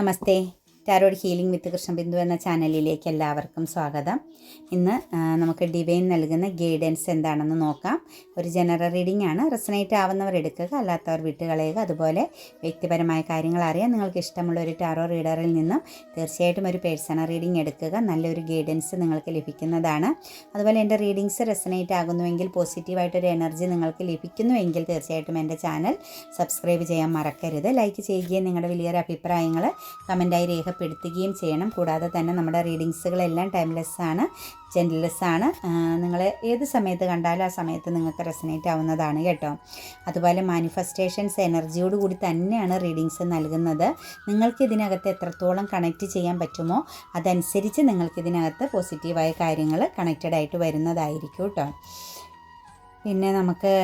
నమస్తే. Tarot healing വിത്ത് കൃഷ്ണബിന്ദു എന്ന ചാനലിലേക്ക് എല്ലാവർക്കും സ്വാഗതം. ഇന്ന് നമുക്ക് ഡിവൈൻ നൽകുന്ന ഗൈഡൻസ് എന്താണെന്ന് നോക്കാം. ഒരു ജനറൽ റീഡിംഗ് ആണ്. റെസനേറ്റ് ആവുന്നവർ എടുക്കുക അല്ലാത്തവർ വിട്ടുകളയുക. അതുപോലെ വ്യക്തിപരമായ കാര്യങ്ങൾ അറിയാൻ നിങ്ങൾക്ക് ഇഷ്ടമുള്ള ഒരു ടാറോ റീഡറിൽ നിന്നും തീർച്ചയായിട്ടും ഒരു പേഴ്സണൽ റീഡിംഗ് എടുക്കുക. നല്ലൊരു ഗൈഡൻസ് നിങ്ങൾക്ക് ലഭിക്കുന്നതാണ്. അതുപോലെ എന്റെ റീഡിങ്സ് റെസനേറ്റ് ആകുന്നുവെങ്കിൽ പോസിറ്റീവായിട്ടൊരു എനർജി നിങ്ങൾക്ക് ലഭിക്കുന്നുവെങ്കിൽ തീർച്ചയായിട്ടും എന്റെ ചാനൽ സബ്സ്ക്രൈബ് ചെയ്യാൻ മറക്കരുത്. ലൈക്ക് ചെയ്യുകയും നിങ്ങളുടെ വലിയൊരു അഭിപ്രായങ്ങൾ കമന്റായി രേഖപ്പെടുത്തുകയും ചെയ്യണം. കൂടാതെ തന്നെ നമ്മുടെ റീഡിങ്സുകളെല്ലാം ടൈംലെസ് ആണ് ജെന്റ്ലെസ് ആണ് നിങ്ങൾ ഏത് സമയത്ത് കണ്ടാലും ആ സമയത്ത് നിങ്ങൾക്ക് റെസനേറ്റ് ആവുന്നതാണ് കേട്ടോ. അതുപോലെ മാനിഫെസ്റ്റേഷൻസ് എനർജിയോട് കൂടി തന്നെയാണ് റീഡിങ്സ് നൽകുന്നത്. നിങ്ങൾക്ക് ഇതിനകത്ത് എത്രത്തോളം കണക്റ്റ് ചെയ്യാൻ പറ്റുമോ അതനുസരിച്ച് നിങ്ങൾക്ക് ഇതിനകത്ത് പോസിറ്റീവായ കാര്യങ്ങൾ കണക്റ്റഡ് ആയിട്ട് വരുന്നതായിരിക്കും കേട്ടോ. പിന്നെ നമുക്ക്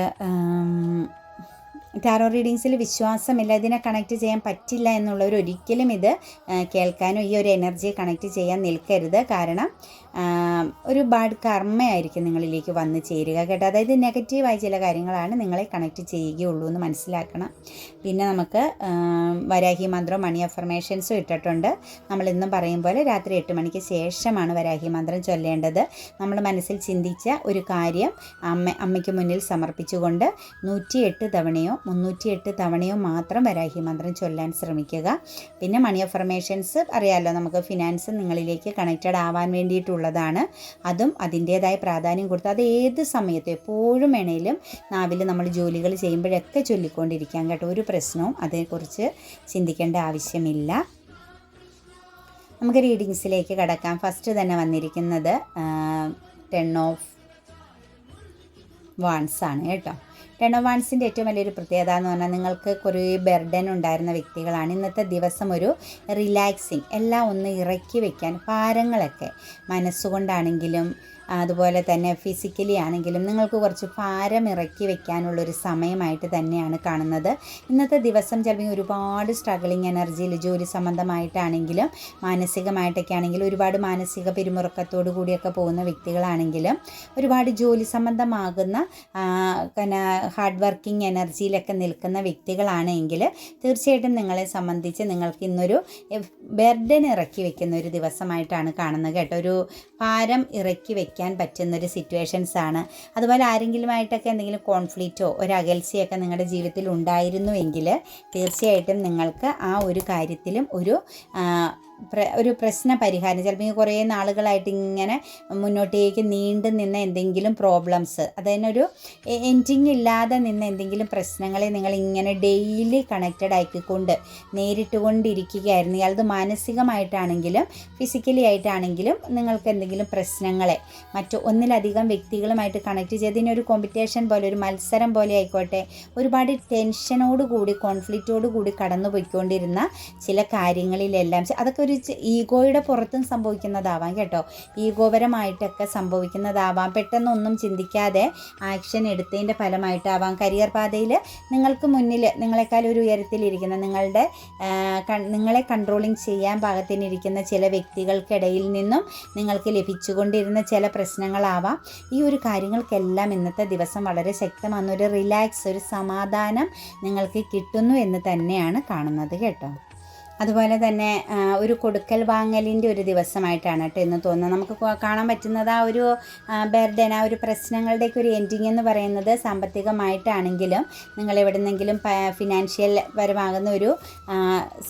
ടാറോ റീഡിങ്സിൽ വിശ്വാസമില്ല ഇതിനെ കണക്ട് ചെയ്യാൻ പറ്റില്ല എന്നുള്ളവർ ഒരിക്കലും ഇത് കേൾക്കാനും ഈ ഒരു എനർജിയെ കണക്ട് ചെയ്യാൻ നിൽക്കരുത്. കാരണം ഒരു ബാഡ് കർമ്മയായിരിക്കും നിങ്ങളിലേക്ക് വന്ന് ചേരുക കേട്ടോ. അതായത് നെഗറ്റീവായ ചില കാര്യങ്ങളാണ് നിങ്ങളെ കണക്ട് ചെയ്യുകയുള്ളൂ എന്ന് മനസ്സിലാക്കണം. പിന്നെ നമുക്ക് വരാഹി മന്ത്രം മണി അഫർമേഷൻസും ഇട്ടിട്ടുണ്ട്. നമ്മൾ ഇന്നും പറയും പോലെ രാത്രി എട്ട് മണിക്ക് ശേഷമാണ് വരാഹി മന്ത്രം ചൊല്ലേണ്ടത്. നമ്മൾ മനസ്സിൽ ചിന്തിച്ച ഒരു കാര്യം അമ്മ അമ്മയ്ക്ക് മുന്നിൽ സമർപ്പിച്ചുകൊണ്ട് നൂറ്റിയെട്ട് തവണയോ മുന്നൂറ്റിയെട്ട് തവണയോ മാത്രം വരാഹി മന്ത്രം ചൊല്ലാൻ ശ്രമിക്കുക. പിന്നെ മണി അഫർമേഷൻസ് അറിയാമല്ലോ നമുക്ക് ഫിനാൻസ് നിങ്ങളിലേക്ക് കണക്റ്റഡ് ആവാൻ വേണ്ടിയിട്ടുള്ളതാണ്. അതും അതിന്റേതായ പ്രാധാന്യം കൊടുത്ത് അത് ഏത് സമയത്തും എപ്പോഴും വേണേലും നാവിൽ നമ്മൾ ജോലികൾ ചെയ്യുമ്പോഴൊക്കെ ചൊല്ലിക്കൊണ്ടിരിക്കാം കേട്ടോ. ഒരു പ്രശ്നവും അതേക്കുറിച്ച് ചിന്തിക്കേണ്ട ആവശ്യമില്ല. നമുക്ക് റീഡിങ്സിലേക്ക് കടക്കാം. ഫസ്റ്റ് തന്നെ വന്നിരിക്കുന്നത് ടെൺ ഓഫ് വാൺസ് ആണ് കേട്ടോ. വാൺസിന്റെ ഏറ്റവും വലിയൊരു പ്രത്യേകത എന്ന് പറഞ്ഞാൽ നിങ്ങൾക്ക് കുറേ ബെർഡൻ ഉണ്ടായിരുന്ന വ്യക്തികളാണ്. ഇന്നത്തെ ദിവസം ഒരു റിലാക്സിങ് എല്ലാം ഒന്ന് ഇറക്കി വയ്ക്കാൻ ഭാരങ്ങളൊക്കെ മനസ്സുകൊണ്ടാണെങ്കിലും അതുപോലെ തന്നെ ഫിസിക്കലി ആണെങ്കിലും നിങ്ങൾക്ക് കുറച്ച് ഭാരം ഇറക്കി വെക്കാനുള്ളൊരു സമയമായിട്ട് തന്നെയാണ് കാണുന്നത്. ഇന്നത്തെ ദിവസം ചിലപ്പോൾ ഒരുപാട് സ്ട്രഗിളിങ് എനർജിയിൽ ജോലി സംബന്ധമായിട്ടാണെങ്കിലും മാനസികമായിട്ടൊക്കെ ആണെങ്കിലും ഒരുപാട് മാനസിക പിരിമുറുക്കത്തോടു കൂടിയൊക്കെ പോകുന്ന വ്യക്തികളാണെങ്കിലും ഒരുപാട് ജോലി സംബന്ധമാകുന്ന ഹാർഡ് വർക്കിംഗ് എനർജിയിലൊക്കെ നിൽക്കുന്ന വ്യക്തികളാണെങ്കിൽ തീർച്ചയായിട്ടും നിങ്ങളെ സംബന്ധിച്ച് നിങ്ങൾക്ക് ഇന്നൊരു ബെർഡൻ ഇറക്കി വെക്കുന്ന ഒരു ദിവസമായിട്ടാണ് കാണുന്നത് കേട്ടോ. ഒരു ഭാരം ഇറക്കി വെക്കാൻ പറ്റുന്നൊരു സിറ്റുവേഷൻസ് ആണ്. അതുപോലെ ആരെങ്കിലുമായിട്ടൊക്കെ എന്തെങ്കിലും കോൺഫ്ലിക്റ്റോ ഒരു അകൽച്ചയൊക്കെ നിങ്ങളുടെ ജീവിതത്തിൽ ഉണ്ടായിരുന്നുവെങ്കിൽ തീർച്ചയായിട്ടും നിങ്ങൾക്ക് ആ ഒരു കാര്യത്തിലും ഒരു ഒരു പ്രശ്ന പരിഹാരം ചിലപ്പോൾ കുറേ നാളുകളായിട്ട് ഇങ്ങനെ മുന്നോട്ടേക്ക് നീണ്ടു നിന്ന എന്തെങ്കിലും പ്രോബ്ലംസ് അതിനൊരു എൻഡിങ് ഇല്ലാതെ നിന്ന എന്തെങ്കിലും പ്രശ്നങ്ങളെ നിങ്ങൾ ഇങ്ങനെ ഡെയിലി കണക്റ്റഡ് ആക്കിക്കൊണ്ട് നേരിട്ട് കൊണ്ടിരിക്കുകയായിരുന്നു. അത് മാനസികമായിട്ടാണെങ്കിലും ഫിസിക്കലി ആയിട്ടാണെങ്കിലും നിങ്ങൾക്ക് എന്തെങ്കിലും പ്രശ്നങ്ങളെ മറ്റു ഒന്നിലധികം വ്യക്തികളുമായിട്ട് കണക്ട് ചെയ്ത് ഒരു കോമ്പറ്റീഷൻ പോലെ ഒരു മത്സരം പോലെ ആയിക്കോട്ടെ ഒരുപാട് ടെൻഷനോട് കൂടി കോൺഫ്ലിക്റ്റോട് കൂടി കടന്നു പോയിക്കൊണ്ടിരുന്ന ചില കാര്യങ്ങളിലെല്ലാം. അതൊക്കെ ഒരു ഈഗോയുടെ പുറത്തും സംഭവിക്കുന്നതാവാം കേട്ടോ. ഈഗോപരമായിട്ടൊക്കെ സംഭവിക്കുന്നതാവാം. പെട്ടെന്നൊന്നും ചിന്തിക്കാതെ ആക്ഷൻ എടുത്തതിന്റെ ഫലമായിട്ടാവാം കരിയർ പാതയിൽ നിങ്ങൾക്ക് മുന്നിൽ നിങ്ങളെക്കാൾ ഒരു ഉയരത്തിലിരിക്കുന്ന നിങ്ങളുടെ നിങ്ങളെ കൺട്രോളിങ് ചെയ്യാൻ പാകത്തിനിരിക്കുന്ന ചില വ്യക്തികൾക്കിടയിൽ നിന്നും നിങ്ങൾക്ക് ലഭിച്ചുകൊണ്ടിരുന്ന ചില പ്രശ്നങ്ങളാവാം. ഈ ഒരു കാര്യങ്ങൾക്കെല്ലാം ഇന്നത്തെ ദിവസം വളരെ ശക്തമാണ് ഒരു റിലാക്സ് ഒരു സമാധാനം നിങ്ങൾക്ക് കിട്ടുന്നു എന്ന് തന്നെയാണ് കാണുന്നത് കേട്ടോ. അതുപോലെ തന്നെ ഒരു കൊടുക്കൽ വാങ്ങലിന്റെ ഒരു ദിവസമായിട്ടാണ് കേട്ടോ എന്ന് തോന്നുന്നത്. നമുക്ക് കാണാൻ പറ്റുന്നത് ആ ഒരു ബർഡൻ ആ ഒരു പ്രശ്നങ്ങളുടെയൊക്കെ ഒരു എൻഡിങ് എന്ന് പറയുന്നത് സാമ്പത്തികമായിട്ടാണെങ്കിലും നിങ്ങൾ എവിടെ നിന്നെങ്കിലും ഫിനാൻഷ്യൽ പരമാകുന്ന ഒരു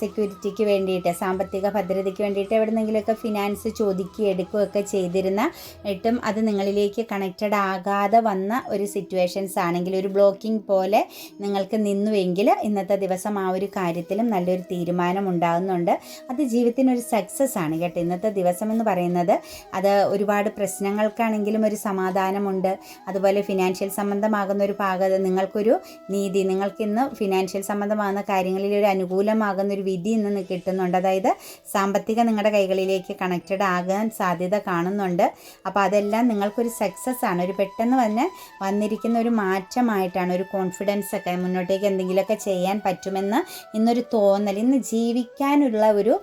സെക്യൂരിറ്റിക്ക് വേണ്ടിയിട്ട് സാമ്പത്തിക ഭദ്രതയ്ക്ക് വേണ്ടിയിട്ട് എവിടെ നിന്നെങ്കിലുമൊക്കെ ഫിനാൻസ് ചോദിക്കുകയും എടുക്കുകയൊക്കെ ചെയ്തിരുന്ന ഇട്ടും അത് നിങ്ങളിലേക്ക് കണക്റ്റഡ് ആകാതെ വന്ന ഒരു സിറ്റുവേഷൻസ് ആണെങ്കിൽ ഒരു ബ്ലോക്കിംഗ് പോലെ നിങ്ങൾക്ക് നിന്നുവെങ്കിൽ ഇന്നത്തെ ദിവസം ആ ഒരു കാര്യത്തിലും നല്ലൊരു തീരുമാനം ഉണ്ടാകുന്നുണ്ട്. അത് ജീവിതത്തിനൊരു സക്സസ് ആണ് കേട്ടോ. ഇന്നത്തെ ദിവസം എന്ന് പറയുന്നത് അത് ഒരുപാട് പ്രശ്നങ്ങൾക്കാണെങ്കിലും ഒരു സമാധാനമുണ്ട്. അതുപോലെ ഫിനാൻഷ്യൽ സംബന്ധമാകുന്ന ഒരു പാകത നിങ്ങൾക്കൊരു നീതി നിങ്ങൾക്ക് ഇന്ന് ഫിനാൻഷ്യൽ സംബന്ധമാകുന്ന കാര്യങ്ങളിൽ ഒരു അനുകൂലമാകുന്ന ഒരു വിധി ഇന്ന് കിട്ടുന്നുണ്ട്. അതായത് സാമ്പത്തിക നിങ്ങളുടെ കൈകളിലേക്ക് കണക്റ്റഡ് ആകാൻ സാധ്യത കാണുന്നുണ്ട്. അപ്പോൾ അതെല്ലാം നിങ്ങൾക്കൊരു സക്സസ് ആണ്. ഒരു പെട്ടെന്ന് തന്നെ വന്നിരിക്കുന്ന ഒരു മാറ്റമായിട്ടാണ് ഒരു കോൺഫിഡൻസ് ഒക്കെ മുന്നോട്ടേക്ക് എന്തെങ്കിലുമൊക്കെ ചെയ്യാൻ പറ്റുമെന്ന് ഇന്നൊരു തോന്നൽ. ഇന്ന് ജീവിക്കാൻ വിജയിക്കാനുള്ള ഒരു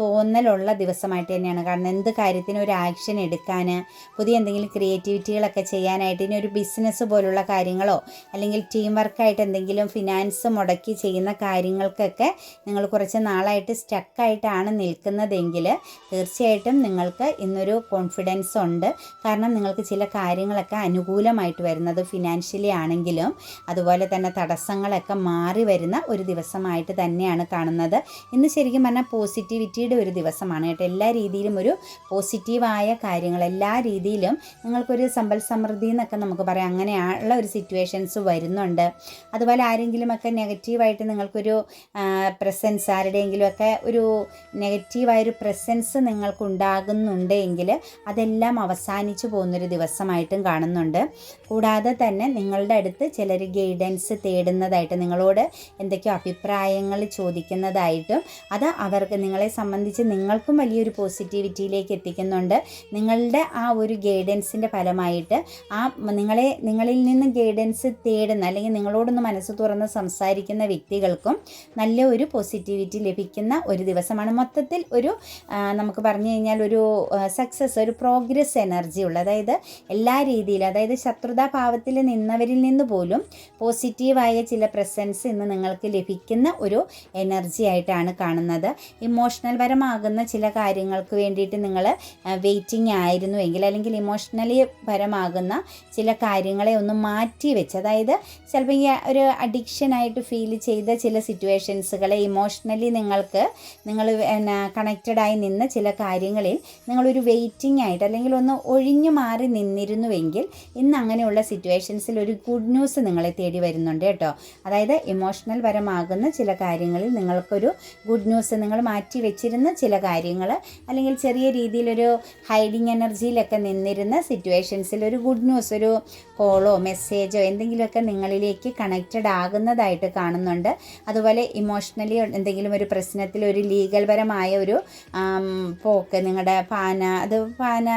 തോന്നലുള്ള ദിവസമായിട്ട് തന്നെയാണ്. കാരണം എന്ത് കാര്യത്തിനും ഒരു ആക്ഷൻ എടുക്കാൻ പുതിയ എന്തെങ്കിലും ക്രിയേറ്റിവിറ്റികളൊക്കെ ചെയ്യാനായിട്ട് ഇനി ഒരു ബിസിനസ് പോലുള്ള കാര്യങ്ങളോ അല്ലെങ്കിൽ ടീം വർക്കായിട്ട് എന്തെങ്കിലും ഫിനാൻസ് മുടക്കി ചെയ്യുന്ന കാര്യങ്ങൾക്കൊക്കെ നിങ്ങൾ കുറച്ച് നാളായിട്ട് സ്റ്റക്കായിട്ടാണ് നിൽക്കുന്നതെങ്കിൽ തീർച്ചയായിട്ടും നിങ്ങൾക്ക് ഇന്നൊരു കോൺഫിഡൻസ് ഉണ്ട്. കാരണം നിങ്ങൾക്ക് ചില കാര്യങ്ങളൊക്കെ അനുകൂലമായിട്ട് വരുന്നത് ഫിനാൻഷ്യലി ആണെങ്കിലും അതുപോലെ തന്നെ തടസ്സങ്ങളൊക്കെ മാറി വരുന്ന ഒരു ദിവസമായിട്ട് തന്നെയാണ് കാണുന്നത്. ഇന്ന് ശരിക്കും പറഞ്ഞാൽ പോസിറ്റിവിറ്റിയുടെ ഒരു ദിവസമാണ് കേട്ടോ. എല്ലാ രീതിയിലും ഒരു പോസിറ്റീവായ കാര്യങ്ങൾ എല്ലാ രീതിയിലും നിങ്ങൾക്കൊരു സമ്പൽ സമൃദ്ധി എന്നൊക്കെ നമുക്ക് പറയാം. അങ്ങനെയുള്ള ഒരു സിറ്റുവേഷൻസ് വരുന്നുണ്ട്. അതുപോലെ ആരെങ്കിലുമൊക്കെ നെഗറ്റീവായിട്ട് നിങ്ങൾക്കൊരു പ്രസൻസ് ആരുടെയെങ്കിലുമൊക്കെ ഒരു നെഗറ്റീവായൊരു പ്രസൻസ് നിങ്ങൾക്ക് ഉണ്ടാകുന്നുണ്ട് എങ്കിൽ അതെല്ലാം അവസാനിച്ചു പോകുന്നൊരു ദിവസമായിട്ടും കാണുന്നുണ്ട്. കൂടാതെ തന്നെ നിങ്ങളുടെ അടുത്ത് ചിലർ ഗൈഡൻസ് തേടുന്നതായിട്ട് നിങ്ങളോട് എന്തൊക്കെയോ അഭിപ്രായങ്ങൾ ചോദിക്കുന്നതായിട്ടും അത് അവർക്ക് നിങ്ങളെ സംബന്ധിച്ച് നിങ്ങൾക്കും വലിയൊരു പോസിറ്റിവിറ്റിയിലേക്ക് എത്തിക്കുന്നുണ്ട്. നിങ്ങളുടെ ആ ഒരു ഗൈഡൻസിന്റെ ഫലമായിട്ട് ആ നിങ്ങളെ നിങ്ങളിൽ നിന്ന് ഗൈഡൻസ് തേടുന്ന അല്ലെങ്കിൽ നിങ്ങളോടൊന്ന് മനസ്സ് തുറന്ന് സംസാരിക്കുന്ന വ്യക്തികൾക്കും നല്ല ഒരു പോസിറ്റിവിറ്റി ലഭിക്കുന്ന ഒരു ദിവസമാണ്. മൊത്തത്തിൽ ഒരു നമുക്ക് പറഞ്ഞു കഴിഞ്ഞാൽ ഒരു സക്സസ് ഒരു പ്രോഗ്രസ് എനർജി ഉള്ള അതായത് എല്ലാ രീതിയിലും അതായത് ശത്രുതാഭാവത്തിൽ നിന്നവരിൽ നിന്ന് പോലും പോസിറ്റീവായ ചില പ്രസൻസ് ഇന്ന് നിങ്ങൾക്ക് ലഭിക്കുന്ന ഒരു എനർജി ആയിട്ടാണ് കാണുന്നത്. ഇമോഷണൽ പരമാകുന്ന ചില കാര്യങ്ങൾക്ക് വേണ്ടിയിട്ട് നിങ്ങൾ വെയിറ്റിംഗ് ആയിരുന്നു എങ്കിൽ അല്ലെങ്കിൽ ഇമോഷണലി പരമാകുന്ന ചില കാര്യങ്ങളെ ഒന്ന് മാറ്റി വെച്ച്. അതായത് ചിലപ്പോൾ ഈ ഒരു അഡിക്ഷനായിട്ട് ഫീൽ ചെയ്ത ചില സിറ്റുവേഷൻസുകളെ ഇമോഷണലി നിങ്ങൾക്ക് നിങ്ങൾ എന്നാ കണക്റ്റഡായി നിന്ന ചില കാര്യങ്ങളിൽ നിങ്ങളൊരു വെയിറ്റിംഗ് ആയിട്ട് അല്ലെങ്കിൽ ഒന്ന് ഒഴിഞ്ഞു മാറി നിന്നിരുന്നുവെങ്കിൽ ഇന്ന് അങ്ങനെയുള്ള സിറ്റുവേഷൻസിൽ ഒരു ഗുഡ് ന്യൂസ് നിങ്ങളെ തേടി വരുന്നുണ്ട് കേട്ടോ. അതായത് ഇമോഷണൽ പരമാകുന്ന ചില കാര്യങ്ങളിൽ നിങ്ങൾക്കൊരു ഗുഡ് ന്യൂസ് നിങ്ങൾ മാറ്റി വെച്ചിരുന്ന ചില കാര്യങ്ങൾ അല്ലെങ്കിൽ ചെറിയ രീതിയിലൊരു ഹൈഡിങ് എനർജിയിലൊക്കെ നിന്നിരുന്ന സിറ്റുവേഷൻസിൽ ഒരു ഗുഡ് ന്യൂസ് ഒരു കോളോ മെസ്സേജോ എന്തെങ്കിലുമൊക്കെ നിങ്ങളിലേക്ക് കണക്റ്റഡ് ആകുന്നതായിട്ട് കാണുന്നുണ്ട്. അതുപോലെ ഇമോഷണലി എന്തെങ്കിലും ഒരു പ്രശ്നത്തിൽ ഒരു ലീഗൽ പരമായ ഒരു പോക്ക് നിങ്ങളുടെ പാന അത് പാന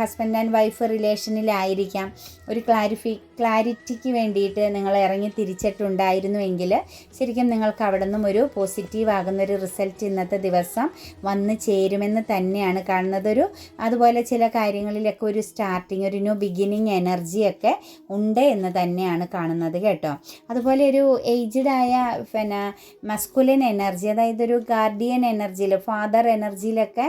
ഹസ്ബൻഡ് ആൻഡ് വൈഫ് റിലേഷനിലായിരിക്കാം ഒരു ക്ലാരിഫി ക്ലാരിറ്റിക്ക് വേണ്ടിയിട്ട് നിങ്ങൾ ഇറങ്ങി തിരിച്ചിട്ടുണ്ടായിരുന്നുവെങ്കിൽ ശരിക്കും നിങ്ങൾക്ക് അവിടെ ഒരു പോസിറ്റീവ് ആകുന്ന ഒരു റിസൾട്ട് ഇന്നത്തെ ദിവസം വന്ന് ചേരുമെന്ന് തന്നെയാണ് കാണുന്നത്. ഒരു അതുപോലെ ചില കാര്യങ്ങളിലൊക്കെ ഒരു സ്റ്റാർട്ടിങ് ഒരു ന്യൂ ബിഗിനിങ് എനർജിയൊക്കെ ഉണ്ട് എന്ന് തന്നെയാണ് കാണുന്നത് കേട്ടോ. അതുപോലെ ഒരു ഏജ്ഡ് ആയ പിന്നെ മസ്കുലിൻ എനർജി അതായത് ഒരു ഗാർഡിയൻ എനർജിയിൽ ഫാദർ എനർജിയിലൊക്കെ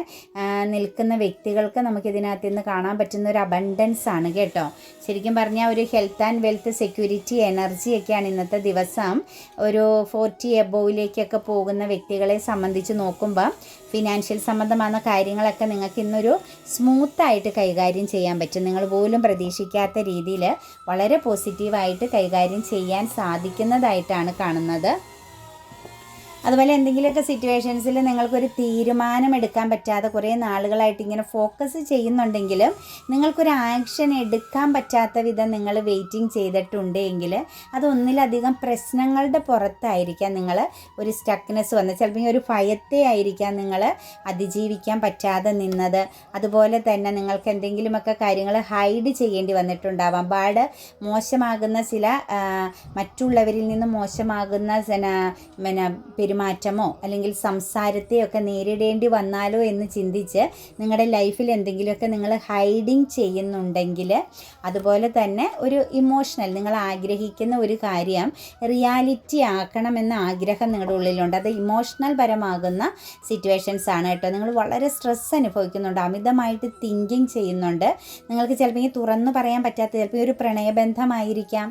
നിൽക്കുന്ന വ്യക്തികൾക്ക് നമുക്കിതിനകത്ത് നിന്ന് കാണാൻ പറ്റുന്ന ഒരു അബണ്ടൻസ് ആണ് കേട്ടോ. ശരിക്കും പറഞ്ഞാൽ ഒരു ഹെൽത്ത് ആൻഡ് വെൽത്ത് സെക്യൂരിറ്റി എനർജിയൊക്കെയാണ് ഇന്നത്തെ ദിവസം. ഒരു ഫോർട്ടി എബോവിലേക്കൊക്കെ പോകുന്ന വ്യക്തികളെ സംബന്ധിച്ച് നോക്കുമ്പോൾ ഫിനാൻഷ്യൽ സംബന്ധമായ കാര്യങ്ങളൊക്കെ നിങ്ങൾക്ക് ഇന്നൊരു സ്മൂത്തായിട്ട് കൈകാര്യം ചെയ്യാൻ പറ്റും. നിങ്ങൾ പോലും പ്രതീക്ഷിക്കാത്ത രീതിയിൽ വളരെ പോസിറ്റീവായിട്ട് കൈകാര്യം ചെയ്യാൻ സാധിക്കുന്നതായിട്ടാണ് കാണുന്നത്. അതുപോലെ എന്തെങ്കിലുമൊക്കെ സിറ്റുവേഷൻസിൽ നിങ്ങൾക്കൊരു തീരുമാനം എടുക്കാൻ പറ്റാതെ കുറേ നാളുകളായിട്ട് ഇങ്ങനെ ഫോക്കസ് ചെയ്യുന്നുണ്ടെങ്കിലും നിങ്ങൾക്കൊരു ആക്ഷൻ എടുക്കാൻ പറ്റാത്ത വിധം നിങ്ങൾ വെയിറ്റിംഗ് ചെയ്തിട്ടുണ്ട് എങ്കിൽ അത് ഒന്നിലധികം പ്രശ്നങ്ങളുടെ പുറത്തായിരിക്കാം. നിങ്ങൾ ഒരു സ്റ്റക്നെസ് വന്ന് ചിലപ്പോൾ ഒരു ഭയത്തെ ആയിരിക്കാം നിങ്ങൾ അതിജീവിക്കാൻ പറ്റാതെ നിന്നത്. അതുപോലെ തന്നെ നിങ്ങൾക്ക് എന്തെങ്കിലുമൊക്കെ കാര്യങ്ങൾ ഹൈഡ് ചെയ്യേണ്ടി വന്നിട്ടുണ്ടാവാം. പാട് മോശമാകുന്ന ചില മറ്റുള്ളവരിൽ നിന്ന് മോശമാകുന്ന പിന്നെ പെരുമാറ്റമോ അല്ലെങ്കിൽ സംസാരത്തെയൊക്കെ നേരിടേണ്ടി വന്നാലോ എന്ന് ചിന്തിച്ച് നിങ്ങളുടെ ലൈഫിൽ എന്തെങ്കിലുമൊക്കെ നിങ്ങൾ ഹൈഡിങ് ചെയ്യുന്നുണ്ടെങ്കിൽ അതുപോലെ തന്നെ ഒരു ഇമോഷണൽ നിങ്ങൾ ആഗ്രഹിക്കുന്ന ഒരു കാര്യം റിയാലിറ്റി ആക്കണമെന്ന ആഗ്രഹം നിങ്ങളുടെ ഉള്ളിലുണ്ട്. അത് ഇമോഷണൽ പരമാകുന്ന സിറ്റുവേഷൻസ് ആണ് കേട്ടോ. നിങ്ങൾ വളരെ സ്ട്രെസ് അനുഭവിക്കുന്നുണ്ട് അമിതമായിട്ട് തിങ്കിങ് ചെയ്യുന്നുണ്ട്. നിങ്ങൾക്ക് ചിലപ്പോൾ ഈ തുറന്നു പറയാൻ പറ്റാത്ത ചിലപ്പോൾ ഒരു പ്രണയബന്ധമായിരിക്കാം.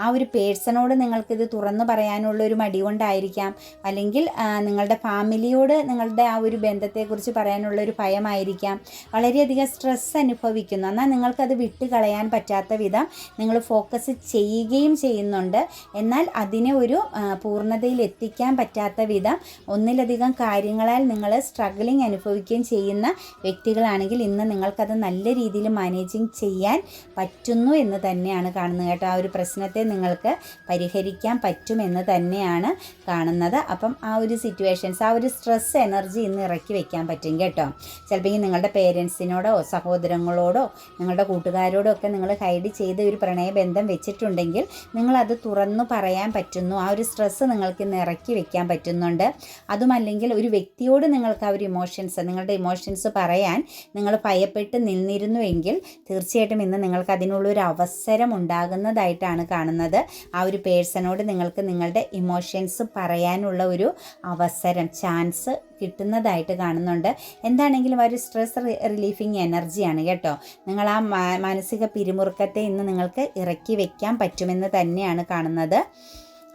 ആ ഒരു പേഴ്സണോട് നിങ്ങൾക്കിത് തുറന്നു പറയാനുള്ള ഒരു മടി കൊണ്ടായിരിക്കാം. അല്ലെങ്കിൽ ആ, നിങ്ങളുടെ ഫാമിലിയോട് നിങ്ങളുടെ ആ ഒരു ബന്ധത്തെക്കുറിച്ച് പറയാനുള്ള ഒരു ഭയമായിരിക്കാം. വളരെയധികം സ്ട്രെസ് അനുഭവിക്കുന്നു. എന്നാൽ നിങ്ങൾക്കത് വിട്ട് കളയാൻ പറ്റാത്ത വിധം നിങ്ങൾ ഫോക്കസ് ചെയ്യുകയും ചെയ്യുന്നുണ്ട്. എന്നാൽ അതിനെ ഒരു പൂർണതയിൽ എത്തിക്കാൻ പറ്റാത്ത വിധം ഒന്നിലധികം കാര്യങ്ങളാൽ നിങ്ങൾ സ്ട്രഗിളിങ് അനുഭവിക്കുകയും ചെയ്യുന്ന വ്യക്തികളാണെങ്കിൽ ഇന്ന് നിങ്ങൾക്കത് നല്ല രീതിയിൽ മാനേജിങ് ചെയ്യാൻ പറ്റുന്നു എന്ന് തന്നെയാണ് കാണുന്നത്. കേട്ടോ ആ ഒരു പ്രശ്നത്തെ നിങ്ങൾക്ക് പരിഹരിക്കാൻ പറ്റുമെന്ന് തന്നെയാണ് കാണുന്നത്. അപ്പം ആ ഒരു സിറ്റുവേഷൻസ് ആ ഒരു സ്ട്രെസ് എനർജി ഇന്ന് ഇറക്കി വെക്കാൻ പറ്റും കേട്ടോ. ചിലപ്പോൾ നിങ്ങളുടെ പേരൻസിനോടോ സഹോദരങ്ങളോടോ നിങ്ങളുടെ കൂട്ടുകാരോടോ ഒക്കെ നിങ്ങൾ ഹൈഡ് ചെയ്ത് ഒരു പ്രണയബന്ധം വെച്ചിട്ടുണ്ടെങ്കിൽ നിങ്ങളത് തുറന്നു പറയാൻ പറ്റുന്നു. ആ ഒരു സ്ട്രെസ്സ് നിങ്ങൾക്ക് ഇന്ന് ഇറക്കി വെക്കാൻ പറ്റുന്നുണ്ട്. അതുമല്ലെങ്കിൽ ഒരു വ്യക്തിയോട് നിങ്ങൾക്ക് ആ ഒരു ഇമോഷൻസ് നിങ്ങളുടെ ഇമോഷൻസ് പറയാൻ നിങ്ങൾ ഭയപ്പെട്ട് നിന്നിരുന്നുവെങ്കിൽ തീർച്ചയായിട്ടും ഇന്ന് നിങ്ങൾക്ക് അതിനുള്ളൊരു അവസരം ഉണ്ടാകുന്നതായിട്ടാണ് കാണുന്നത്. ആ ഒരു പേഴ്സണോട് നിങ്ങൾക്ക് നിങ്ങളുടെ ഇമോഷൻസ് പറയാനുള്ള ഒരു അവസരം ചാൻസ് കിട്ടുന്നതായിട്ട് കാണുന്നുണ്ട്. എന്താണെങ്കിലും ഒരു സ്ട്രെസ് റിലീഫിങ് എനർജിയാണ് കേട്ടോ. നിങ്ങൾ ആ മാനസിക പിരിമുറുക്കത്തെ ഇന്ന് നിങ്ങൾക്ക് ഇറക്കി വയ്ക്കാൻ പറ്റുമെന്ന് തന്നെയാണ് കാണുന്നത്.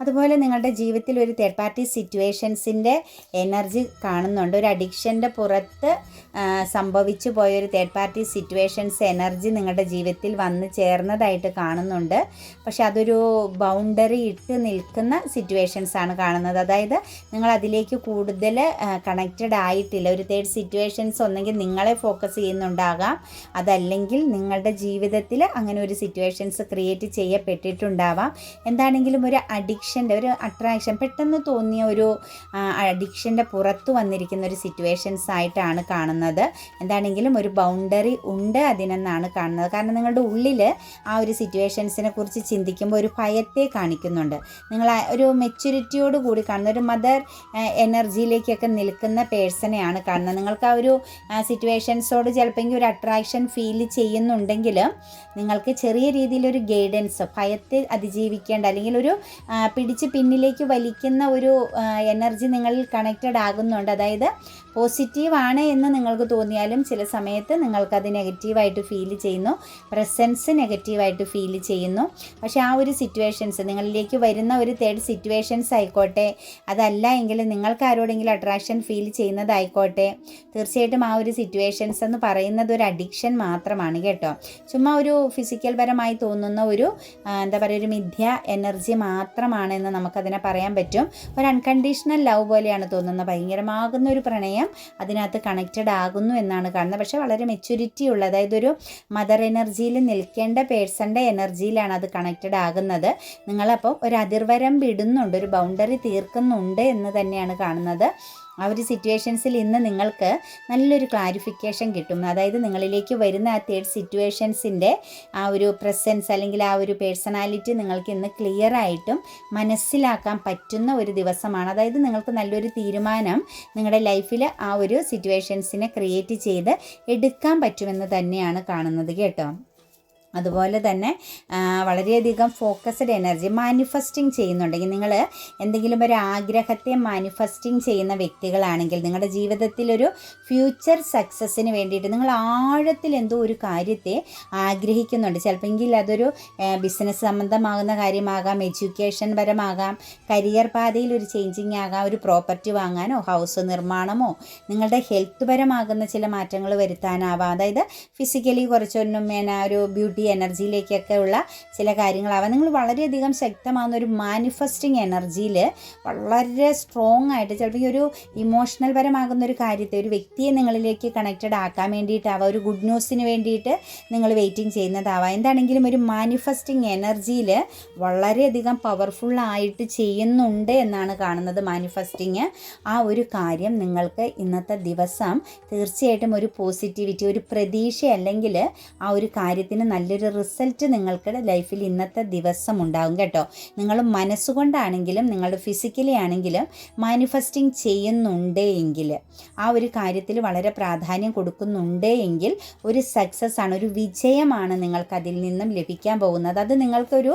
അതുപോലെ നിങ്ങളുടെ ജീവിതത്തിൽ ഒരു തേർഡ് പാർട്ടി സിറ്റുവേഷൻസിന്റെ എനർജി കാണുന്നുണ്ട്. ഒരു അഡിക്ഷന്റെ പുറത്ത് സംഭവിച്ചു പോയ ഒരു തേർഡ് പാർട്ടി സിറ്റുവേഷൻസ് എനർജി നിങ്ങളുടെ ജീവിതത്തിൽ വന്ന് ചേർന്നതായിട്ട് കാണുന്നുണ്ട്. പക്ഷെ അതൊരു ബൗണ്ടറി ഇട്ട് നിൽക്കുന്ന സിറ്റുവേഷൻസ് ആണ് കാണുന്നത്. അതായത് നിങ്ങൾ അതിലേക്ക് കൂടുതൽ കണക്റ്റഡ് ആയിട്ടില്ല. ഒരു തേർഡ് സിറ്റുവേഷൻസ് ഒന്നെങ്കിൽ നിങ്ങളെ ഫോക്കസ് ചെയ്യുന്നുണ്ടാകാം. അതല്ലെങ്കിൽ നിങ്ങളുടെ ജീവിതത്തിൽ അങ്ങനെ ഒരു സിറ്റുവേഷൻസ് ക്രിയേറ്റ് ചെയ്യപ്പെട്ടിട്ടുണ്ടാവാം. എന്താണെങ്കിലും ഒരു അഡിക്ഷൻ അഡിക്ഷന്റെ ഒരു അട്രാക്ഷൻ പെട്ടെന്ന് തോന്നിയ ഒരു അഡിക്ഷന്റെ പുറത്ത് വന്നിരിക്കുന്ന ഒരു സിറ്റുവേഷൻസ് ആയിട്ടാണ് കാണുന്നത്. എന്താണെങ്കിലും ഒരു ബൗണ്ടറി ഉണ്ട് അതിനെന്നാണ് കാണുന്നത്. കാരണം നിങ്ങളുടെ ഉള്ളിൽ ആ ഒരു സിറ്റുവേഷൻസിനെ കുറിച്ച് ചിന്തിക്കുമ്പോൾ ഒരു ഭയത്തെ കാണിക്കുന്നുണ്ട്. നിങ്ങൾ ഒരു മെച്യൂരിറ്റിയോട് കൂടി കാണുന്ന ഒരു മദർ എനർജിയിലേക്കൊക്കെ നിൽക്കുന്ന പേഴ്സണെയാണ് കാണുന്നത്. നിങ്ങൾക്ക് ആ ഒരു സിറ്റുവേഷൻസോട് ചിലപ്പോൾ ഒരു അട്രാക്ഷൻ ഫീൽ ചെയ്യുന്നുണ്ടെങ്കിലും നിങ്ങൾക്ക് ചെറിയ രീതിയിലൊരു ഗൈഡൻസ് ഭയത്തെ അതിജീവിക്കേണ്ട അല്ലെങ്കിൽ ഒരു പിടിച്ച് പിന്നിലേക്ക് വലിക്കുന്ന ഒരു എനർജി നിങ്ങളിൽ കണക്റ്റഡ് ആകുന്നുണ്ട്. അതായത് പോസിറ്റീവാണ് എന്ന് നിങ്ങൾക്ക് തോന്നിയാലും ചില സമയത്ത് നിങ്ങൾക്കത് നെഗറ്റീവായിട്ട് ഫീൽ ചെയ്യുന്നു. പ്രസൻസ് നെഗറ്റീവായിട്ട് ഫീൽ ചെയ്യുന്നു. പക്ഷേ ആ ഒരു സിറ്റുവേഷൻസ് നിങ്ങളിലേക്ക് വരുന്ന ഒരു തേർഡ് സിറ്റുവേഷൻസ് ആയിക്കോട്ടെ അതല്ല എങ്കിൽ നിങ്ങൾക്ക് ആരോടെങ്കിലും അട്രാക്ഷൻ ഫീൽ ചെയ്യുന്നതായിക്കോട്ടെ തീർച്ചയായിട്ടും ആ ഒരു സിറ്റുവേഷൻസ് എന്ന് പറയുന്നത് ഒരു അഡിക്ഷൻ മാത്രമാണ് കേട്ടോ. ചുമ്മാ ഒരു ഫിസിക്കൽ പരമായി തോന്നുന്ന ഒരു എന്താ പറയുക ഒരു മിഥ്യ എനർജി മാത്രമാണെന്ന് നമുക്കതിനെ പറയാൻ പറ്റും. ഒരു അൺകണ്ടീഷണൽ ലവ് പോലെയാണ് തോന്നുന്നത്. ഭയങ്കരമാകുന്ന ഒരു പ്രണയം സമയം അതിനകത്ത് കണക്റ്റഡ് ആകുന്നു എന്നാണ് കാണുന്നത്. പക്ഷേ വളരെ മെച്യൂരിറ്റി ഉള്ള അതായത് ഒരു മദർ എനർജിയിൽ നിൽക്കേണ്ട പേഴ്സന്റെ എനർജിയിലാണ് അത് കണക്റ്റഡ് ആകുന്നത്. നിങ്ങളപ്പോൾ ഒരു അതിർവരം വിടുന്നുണ്ട് ഒരു ബൗണ്ടറി തീർക്കുന്നുണ്ട് എന്ന് തന്നെയാണ് കാണുന്നത്. ആ ഒരു സിറ്റുവേഷൻസിൽ ഇന്ന് നിങ്ങൾക്ക് നല്ലൊരു ക്ലാരിഫിക്കേഷൻ കിട്ടും. അതായത് നിങ്ങളിലേക്ക് വരുന്ന ആ തേർഡ് സിറ്റുവേഷൻസിന്റെ ആ ഒരു പ്രസൻസ് അല്ലെങ്കിൽ ആ ഒരു പേഴ്സണാലിറ്റി നിങ്ങൾക്ക് ഇന്ന് ക്ലിയർ ആയിട്ടും മനസ്സിലാക്കാൻ പറ്റുന്ന ഒരു ദിവസമാണ്. അതായത് നിങ്ങൾക്ക് നല്ലൊരു തീരുമാനം നിങ്ങളുടെ ലൈഫിൽ ആ ഒരു സിറ്റുവേഷൻസിനെ ക്രിയേറ്റ് ചെയ്ത് എടുക്കാൻ പറ്റുമെന്ന് തന്നെയാണ് കാണുന്നത് കേട്ടോ. അതുപോലെ തന്നെ വളരെയധികം ഫോക്കസ്ഡ് എനർജി മാനിഫെസ്റ്റിംഗ് ചെയ്യുന്നുണ്ടെങ്കിൽ നിങ്ങൾ എന്തെങ്കിലും ഒരു ആഗ്രഹത്തെ മാനിഫെസ്റ്റിംഗ് ചെയ്യുന്ന വ്യക്തികളാണെങ്കിൽ നിങ്ങളുടെ ജീവിതത്തിലൊരു ഫ്യൂച്ചർ സക്സസ്സിന് വേണ്ടിയിട്ട് നിങ്ങൾ ആഴത്തിൽ എന്തോ ഒരു കാര്യത്തെ ആഗ്രഹിക്കുന്നുണ്ട്. ചിലപ്പോൾ അതൊരു ബിസിനസ് സംബന്ധമാകുന്ന കാര്യമാകാം എഡ്യൂക്കേഷൻ പരമാകാം കരിയർ പാതയിൽ ഒരു ചേഞ്ചിങ് ആകാം ഒരു പ്രോപ്പർട്ടി വാങ്ങാനോ ഹൗസ് നിർമ്മാണമോ നിങ്ങളുടെ ഹെൽത്ത് പരമാകുന്ന ചില മാറ്റങ്ങൾ വരുത്താനാവാം. അതായത് ഫിസിക്കലി കുറച്ചൊന്നും ഒരു ബ്യൂട്ടി എനർജിയിലേക്കൊക്കെ ഉള്ള ചില കാര്യങ്ങളാവാം നിങ്ങൾ വളരെയധികം ശക്തമാകുന്ന ഒരു മാനിഫെസ്റ്റിംഗ് എനർജിയിൽ വളരെ സ്ട്രോങ് ആയിട്ട് ചിലപ്പോൾ ഈ ഒരു ഇമോഷണൽ പരമാകുന്ന ഒരു കാര്യത്തെ ഒരു വ്യക്തിയെ നിങ്ങളിലേക്ക് കണക്റ്റഡ് ആക്കാൻ വേണ്ടിയിട്ടാവാം ഒരു ഗുഡ് ന്യൂസിന് വേണ്ടിയിട്ട് നിങ്ങൾ വെയിറ്റിംഗ് ചെയ്യുന്നതാവാം. എന്താണെങ്കിലും ഒരു മാനിഫെസ്റ്റിംഗ് എനർജിയിൽ വളരെയധികം പവർഫുള്ളായിട്ട് ചെയ്യുന്നുണ്ട് എന്നാണ് കാണുന്നത് മാനിഫെസ്റ്റിങ് ആ ഒരു കാര്യം നിങ്ങൾക്ക് ഇന്നത്തെ ദിവസം തീർച്ചയായിട്ടും ഒരു പോസിറ്റിവിറ്റി ഒരു പ്രതീക്ഷ അല്ലെങ്കിൽ ആ ഒരു കാര്യത്തിന് നല്ല നല്ലൊരു റിസൾട്ട് നിങ്ങൾക്കുടെ ലൈഫിൽ ഇന്നത്തെ ദിവസം ഉണ്ടാകും കേട്ടോ. നിങ്ങൾ മനസ്സുകൊണ്ടാണെങ്കിലും നിങ്ങളുടെ ഫിസിക്കലി ആണെങ്കിലും മാനിഫെസ്റ്റിംഗ് ചെയ്യുന്നുണ്ട് എങ്കിൽ ആ ഒരു കാര്യത്തിൽ വളരെ പ്രാധാന്യം കൊടുക്കുന്നുണ്ട് എങ്കിൽ ഒരു സക്സസ് ആണ് ഒരു വിജയമാണ് നിങ്ങൾക്ക് അതിൽ നിന്നും ലഭിക്കാൻ പോകുന്നത്. അത് നിങ്ങൾക്കൊരു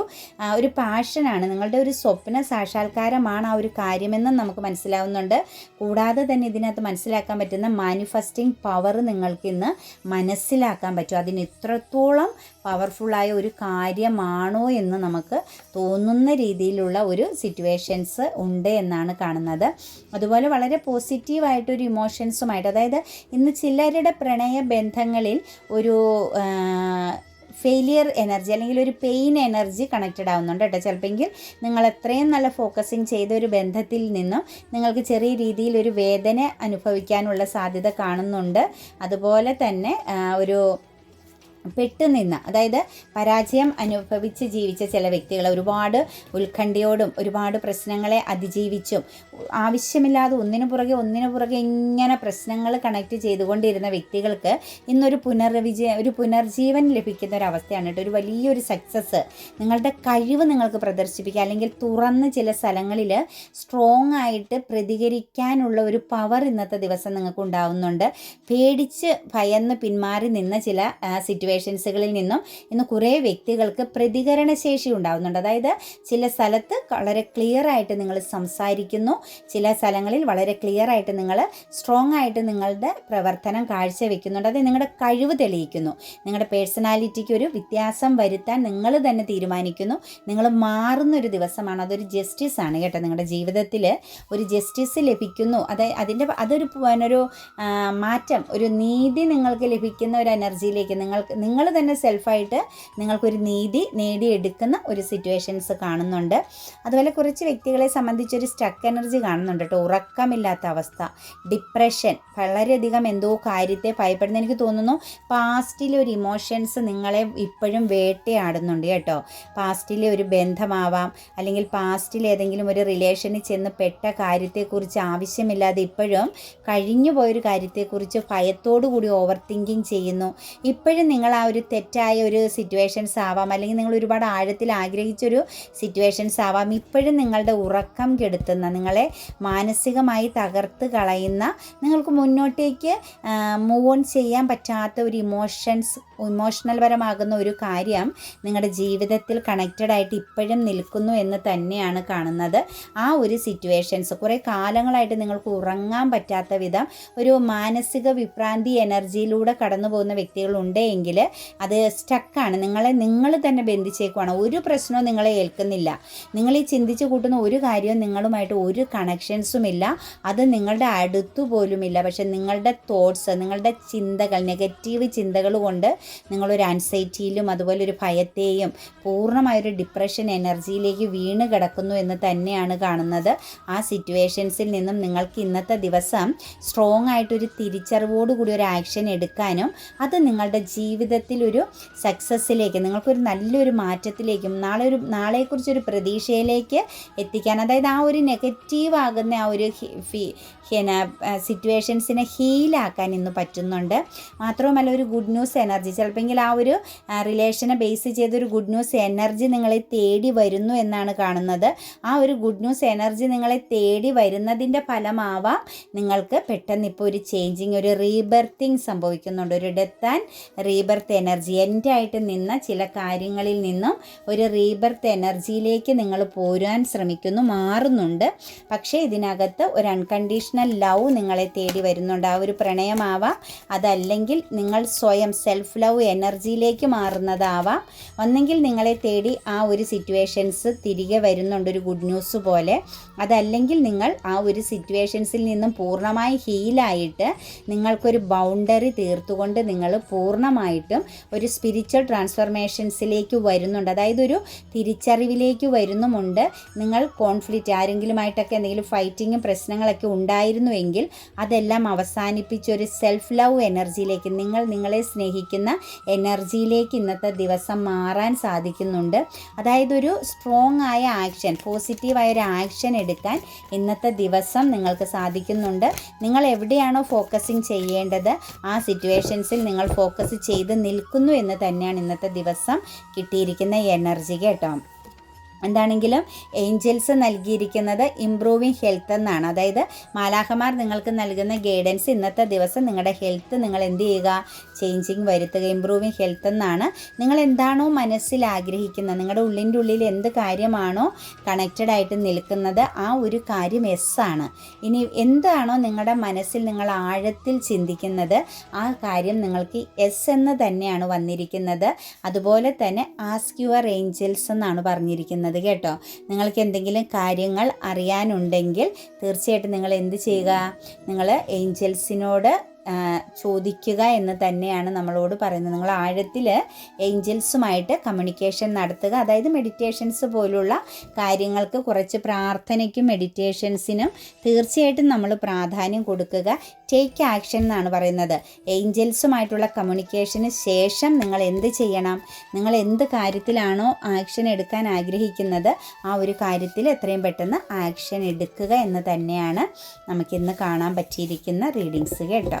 ഒരു പാഷനാണ് നിങ്ങളുടെ ഒരു സ്വപ്ന സാക്ഷാത്കാരമാണ് ആ ഒരു കാര്യമെന്നും നമുക്ക് മനസ്സിലാവുന്നുണ്ട്. കൂടാതെ തന്നെ ഇതിനകത്ത് മനസ്സിലാക്കാൻ പറ്റുന്ന മാനിഫെസ്റ്റിംഗ് പവർ നിങ്ങൾക്ക് ഇന്ന് മനസ്സിലാക്കാൻ പറ്റും. അതിന് ഇത്രത്തോളം പവർഫുള്ളായ ഒരു കാര്യമാണോ എന്ന് നമുക്ക് തോന്നുന്ന രീതിയിലുള്ള ഒരു സിറ്റുവേഷൻസ് ഉണ്ട് എന്നാണ് കാണുന്നത്. അതുപോലെ വളരെ പോസിറ്റീവായിട്ടൊരു ഇമോഷൻസുമായിട്ട് അതായത് ഇന്ന് ചിലരുടെ പ്രണയ ബന്ധങ്ങളിൽ ഒരു ഫെയിലിയർ എനർജി അല്ലെങ്കിൽ ഒരു പെയിൻ എനർജി കണക്റ്റഡ് ആവുന്നുണ്ട് കേട്ടോ. ചിലപ്പോൾ നിങ്ങൾ എത്രയും നല്ല ഫോക്കസിങ് ചെയ്ത ഒരു ബന്ധത്തിൽ നിന്നും നിങ്ങൾക്ക് ചെറിയ രീതിയിൽ ഒരു വേദന അനുഭവിക്കാനുള്ള സാധ്യത കാണുന്നുണ്ട്. അതുപോലെ തന്നെ ഒരു പെട്ടുനിന്ന അതായത് പരാജയം അനുഭവിച്ച് ജീവിച്ച ചില വ്യക്തികൾ ഒരുപാട് ഉത്കണ്ഠയോടും ഒരുപാട് പ്രശ്നങ്ങളെ അതിജീവിച്ചും ആവശ്യമില്ലാതെ ഒന്നിനു പുറകെ ഒന്നിനു പുറകെ ഇങ്ങനെ പ്രശ്നങ്ങൾ കണക്ട് ചെയ്തുകൊണ്ടിരുന്ന വ്യക്തികൾക്ക് ഇന്നൊരു പുനർവിജയ ഒരു പുനർജീവൻ ലഭിക്കുന്ന ഒരു അവസ്ഥയാണ് കേട്ടോ. ഒരു വലിയൊരു സക്സസ് നിങ്ങളുടെ കഴിവ് നിങ്ങൾക്ക് പ്രദർശിപ്പിക്കുക. അല്ലെങ്കിൽ തുറന്ന് ചില സ്ഥലങ്ങളിൽ സ്ട്രോങ് ആയിട്ട് പ്രതികരിക്കാനുള്ള ഒരു പവർ ഇന്നത്തെ ദിവസം നിങ്ങൾക്ക് ഉണ്ടാവുന്നുണ്ട് പേടിച്ച് ഭയന്ന് പിന്മാറി നിന്ന ചില സിറ്റുവേഷൻ സിറ്റുവേഷൻസുകളിൽ നിന്നും ഇന്ന് കുറേ വ്യക്തികൾക്ക് പ്രതികരണ ശേഷി ഉണ്ടാകുന്നുണ്ട് അതായത് ചില സ്ഥലത്ത് വളരെ ക്ലിയർ ആയിട്ട് നിങ്ങൾ സംസാരിക്കുന്നു. ചില സ്ഥലങ്ങളിൽ വളരെ ക്ലിയർ ആയിട്ട് നിങ്ങൾ സ്ട്രോങ് ആയിട്ട് നിങ്ങളുടെ പ്രവർത്തനം കാഴ്ചവെക്കുന്നുണ്ട്. അത് നിങ്ങളുടെ കഴിവ് തെളിയിക്കുന്നു. നിങ്ങളുടെ പേഴ്സണാലിറ്റിക്ക് ഒരു വ്യത്യാസം വരുത്താൻ നിങ്ങൾ തന്നെ തീരുമാനിക്കുന്നു. നിങ്ങൾ മാറുന്ന ഒരു ദിവസമാണ്. അതൊരു ജസ്റ്റിസ് ആണ് കേട്ടോ. നിങ്ങളുടെ ജീവിതത്തിൽ ഒരു ജസ്റ്റിസ് ലഭിക്കുന്നു. അത് അതിന്റെ അതൊരു ഒരു മാറ്റം ഒരു നീതി നിങ്ങൾക്ക് ലഭിക്കുന്ന ഒരു എനർജിയിലേക്ക് നിങ്ങൾക്ക് നിങ്ങൾ തന്നെ സെൽഫായിട്ട് നിങ്ങൾക്കൊരു നീതി നേടിയെടുക്കുന്ന ഒരു സിറ്റുവേഷൻസ് കാണുന്നുണ്ട്. അതുപോലെ കുറച്ച് വ്യക്തികളെ സംബന്ധിച്ചൊരു സ്റ്റക്ക് എനർജി കാണുന്നുണ്ട് കേട്ടോ. ഉറക്കമില്ലാത്ത അവസ്ഥ ഡിപ്രഷൻ വളരെയധികം എന്തോ കാര്യത്തെ ഭയപ്പെടുന്ന എനിക്ക് തോന്നുന്നു പാസ്റ്റിലെ ഒരു ഇമോഷൻസ് നിങ്ങളെ ഇപ്പോഴും വേട്ടയാടുന്നുണ്ട് കേട്ടോ. പാസ്റ്റിലെ ഒരു ബന്ധമാവാം അല്ലെങ്കിൽ പാസ്റ്റിൽ ഏതെങ്കിലും ഒരു റിലേഷനിൽ ചെന്ന് പെട്ട കാര്യത്തെക്കുറിച്ച് ആവശ്യമില്ലാതെ ഇപ്പോഴും കഴിഞ്ഞു പോയൊരു കാര്യത്തെക്കുറിച്ച് ഭയത്തോടു കൂടി ഓവർ തിങ്കിങ് ചെയ്യുന്നു. ഇപ്പോഴും നിങ്ങൾ ആ ഒരു തെറ്റായ ഒരു സിറ്റുവേഷൻസ് ആവാം അല്ലെങ്കിൽ നിങ്ങൾ ഒരുപാട് ആഴത്തിൽ ആഗ്രഹിച്ചൊരു സിറ്റുവേഷൻസ് ആവാം. ഇപ്പോഴും നിങ്ങളുടെ ഉറക്കം കെടുത്തുന്ന നിങ്ങളെ മാനസികമായി തകർത്ത് കളയുന്ന നിങ്ങൾക്ക് മുന്നോട്ടേക്ക് മൂവ് ഓൺ ചെയ്യാൻ പറ്റാത്ത ഒരു ഇമോഷൻസ് ഇമോഷണൽ പരമാകുന്ന ഒരു കാര്യം നിങ്ങളുടെ ജീവിതത്തിൽ കണക്റ്റഡ് ആയിട്ട് ഇപ്പോഴും നിൽക്കുന്നു എന്ന് തന്നെയാണ് കാണുന്നത്. ആ ഒരു സിറ്റുവേഷൻസ് കുറേ കാലങ്ങളായിട്ട് നിങ്ങൾക്ക് ഉറങ്ങാൻ പറ്റാത്ത വിധം ഒരു മാനസിക വിഭ്രാന്തി എനർജിയിലൂടെ കടന്നു പോകുന്ന വ്യക്തികളുണ്ട് എങ്കിൽ അത് സ്റ്റക്കാണ് നിങ്ങളെ നിങ്ങൾ തന്നെ ബന്ധിച്ചേക്കുവാണ്. ഒരു പ്രശ്നവും നിങ്ങളെ ഏൽക്കുന്നില്ല. നിങ്ങൾ ഈ ചിന്തിച്ച് കൂട്ടുന്ന ഒരു കാര്യവും നിങ്ങളുമായിട്ട് ഒരു കണക്ഷൻസും ഇല്ല. അത് നിങ്ങളുടെ അടുത്തു പോലുമില്ല പക്ഷെ നിങ്ങളുടെ തോട്ട്സ് നിങ്ങളുടെ ചിന്തകൾ നെഗറ്റീവ് ചിന്തകൾ കൊണ്ട് നിങ്ങളൊരു ആൻസൈറ്റിയിലും അതുപോലെ ഒരു ഭയത്തെയും പൂർണമായൊരു ഡിപ്രഷൻ എനർജിയിലേക്ക് വീണ് കിടക്കുന്നു എന്ന് തന്നെയാണ് കാണുന്നത്. ആ സിറ്റുവേഷൻസിൽ നിന്നും നിങ്ങൾക്ക് ഇന്നത്തെ ദിവസം സ്ട്രോങ് ആയിട്ടൊരു തിരിച്ചറിവോടുകൂടി ഒരു ആക്ഷൻ എടുക്കാനും അത് നിങ്ങളുടെ ജീവിതത്തിൽ ഒരു സക്സസ്സിലേക്ക് നിങ്ങൾക്കൊരു നല്ലൊരു മാറ്റത്തിലേക്കും നാളെ ഒരു നാളെക്കുറിച്ചൊരു പ്രതീക്ഷയിലേക്ക് എത്തിക്കാൻ അതായത് ആ ഒരു നെഗറ്റീവ് ആകുന്ന ആ ഒരു സിറ്റുവേഷൻസിനെ ഹീലാക്കാൻ ഇന്ന് പറ്റുന്നുണ്ട്. മാത്രവുമല്ല ഒരു ഗുഡ് ന്യൂസ് എനർജി ചിലപ്പോൾ ആ ഒരു റിലേഷനെ ബേസ് ചെയ്തൊരു ഗുഡ് ന്യൂസ് എനർജി നിങ്ങളെ തേടി വരുന്നു എന്നാണ് കാണുന്നത്. ആ ഒരു ഗുഡ് ന്യൂസ് എനർജി നിങ്ങളെ തേടി വരുന്നതിന്റെ ഫലമാവാം നിങ്ങൾക്ക് പെട്ടെന്ന് ഇപ്പോൾ ഒരു ചേഞ്ചിങ് ഒരു റീബർത്തിങ് സംഭവിക്കുന്നുണ്ട്. ഒരു ഡെത്ത് ആൻഡ് റീബർത്ത് എനർജി എന്റെ ആയിട്ട് നിന്ന ചില കാര്യങ്ങളിൽ നിന്നും ഒരു റീബർത്ത് എനർജിയിലേക്ക് നിങ്ങൾ പോരാൻ ശ്രമിക്കുന്നു മാറുന്നുണ്ട്. പക്ഷേ ഇതിനകത്ത് ഒരു അൺകണ്ടീഷണൽ ലവ് നിങ്ങളെ തേടി വരുന്നുണ്ട്. ആ ഒരു പ്രണയമാവാം. അതല്ലെങ്കിൽ നിങ്ങൾ സ്വയം സെൽഫ് ലവ് എനർജിയിലേക്ക് മാറുന്നതാവാം. ഒന്നെങ്കിൽ നിങ്ങളെ തേടി ആ ഒരു സിറ്റുവേഷൻസ് തിരികെ വരുന്നുണ്ട് ഒരു ഗുഡ് ന്യൂസ് പോലെ. അതല്ലെങ്കിൽ നിങ്ങൾ ആ ഒരു സിറ്റുവേഷൻസിൽ നിന്നും പൂർണമായി ഹീലായിട്ട് നിങ്ങൾക്കൊരു ബൗണ്ടറി തീർത്തുകൊണ്ട് നിങ്ങൾ പൂർണമായിട്ടും ഒരു സ്പിരിച്വൽ ട്രാൻസ്ഫർമേഷൻസിലേക്ക് വരുന്നുണ്ട്. അതായത് ഒരു തിരിച്ചറിവിലേക്ക് വരുന്നുമുണ്ട്. നിങ്ങൾ കോൺഫ്ലിക്റ്റ് ആരെങ്കിലുമായിട്ടൊക്കെ എന്തെങ്കിലും ഫൈറ്റിങ്ങും പ്രശ്നങ്ങളൊക്കെ ഉണ്ടായിരുന്നുവെങ്കിൽ അതെല്ലാം അവസാനിപ്പിച്ച് ഒരു സെൽഫ് ലവ് എനർജിയിലേക്ക് നിങ്ങൾ നിങ്ങളെ സ്നേഹിക്കുന്ന എനർജിയിലേക്ക് ഇന്നത്തെ ദിവസം മാറാൻ സാധിക്കുന്നുണ്ട്. അതായത് ഒരു സ്ട്രോങ് ആയ ആക്ഷൻ പോസിറ്റീവായ ഒരു ആക്ഷൻ എടുക്കാൻ ഇന്നത്തെ ദിവസം നിങ്ങൾക്ക് സാധിക്കുന്നുണ്ട്. നിങ്ങൾ എവിടെയാണോ ഫോക്കസിങ് ചെയ്യേണ്ടത് ആ സിറ്റുവേഷൻസിൽ നിങ്ങൾ ഫോക്കസ് ചെയ്ത് നിൽക്കുന്നു എന്ന് തന്നെയാണ് ഇന്നത്തെ ദിവസം കിട്ടിയിരിക്കുന്ന എനർജി കേട്ടോ. എന്താണെങ്കിലും ഏഞ്ചൽസ് നൽകിയിരിക്കുന്നത് ഇംപ്രൂവിങ് ഹെൽത്ത് എന്നാണ്. അതായത് മാലാഹമാർ നിങ്ങൾക്ക് നൽകുന്ന ഗൈഡൻസ് ഇന്നത്തെ ദിവസം നിങ്ങളുടെ ഹെൽത്ത് നിങ്ങൾ എന്ത് ചെയ്യുക? ചേഞ്ചിങ് വരുത്തുക ഇംപ്രൂവിങ് ഹെൽത്ത് എന്നാണ്. നിങ്ങൾ എന്താണോ മനസ്സിൽ ആഗ്രഹിക്കുന്നത് നിങ്ങളുടെ ഉള്ളിന്റെ ഉള്ളിൽ എന്ത് കാര്യമാണോ കണക്റ്റഡ് ആയിട്ട് നിൽക്കുന്നത് ആ ഒരു കാര്യം എസ് ആണ്. ഇനി എന്താണോ നിങ്ങളുടെ മനസ്സിൽ നിങ്ങൾ ആഴത്തിൽ ചിന്തിക്കുന്നത് ആ കാര്യം നിങ്ങൾക്ക് എസ് എന്ന് തന്നെയാണ് വന്നിരിക്കുന്നത്. അതുപോലെ തന്നെ ആസ്ക് യുവർ ഏഞ്ചൽസ് എന്നാണ് പറഞ്ഞിരിക്കുന്നത്. പറയുന്നത് കേട്ടോ. നിങ്ങൾക്ക് എന്തെങ്കിലും കാര്യങ്ങൾ അറിയാനുണ്ടെങ്കിൽ തീർച്ചയായിട്ടും നിങ്ങൾ എന്ത് ചെയ്യുക? നിങ്ങൾ ഏഞ്ചൽസിനോട് ചോദിക്കുക എന്ന് തന്നെയാണ് നമ്മളോട് പറയുന്നത്. നിങ്ങൾ ആഴത്തിൽ ഏഞ്ചൽസുമായിട്ട് കമ്മ്യൂണിക്കേഷൻ നടത്തുക. അതായത് മെഡിറ്റേഷൻസ് പോലുള്ള കാര്യങ്ങൾക്ക് കുറച്ച് പ്രാർത്ഥനയ്ക്കും മെഡിറ്റേഷൻസിനും തീർച്ചയായിട്ടും നമ്മൾ പ്രാധാന്യം കൊടുക്കുക. ടേക്ക് ആക്ഷൻ എന്നാണ് പറയുന്നത്. ഏഞ്ചൽസുമായിട്ടുള്ള കമ്മ്യൂണിക്കേഷന് ശേഷം നിങ്ങൾ എന്ത് ചെയ്യണം? നിങ്ങൾ എന്ത് കാര്യത്തിലാണോ ആക്ഷൻ എടുക്കാൻ ആഗ്രഹിക്കുന്നത് ആ ഒരു കാര്യത്തിൽ എത്രയും പെട്ടെന്ന് ആക്ഷൻ എടുക്കുക എന്ന് തന്നെയാണ് നമുക്കിന്ന് കാണാൻ പറ്റിയിരിക്കുന്ന റീഡിങ്സ് കേട്ടോ.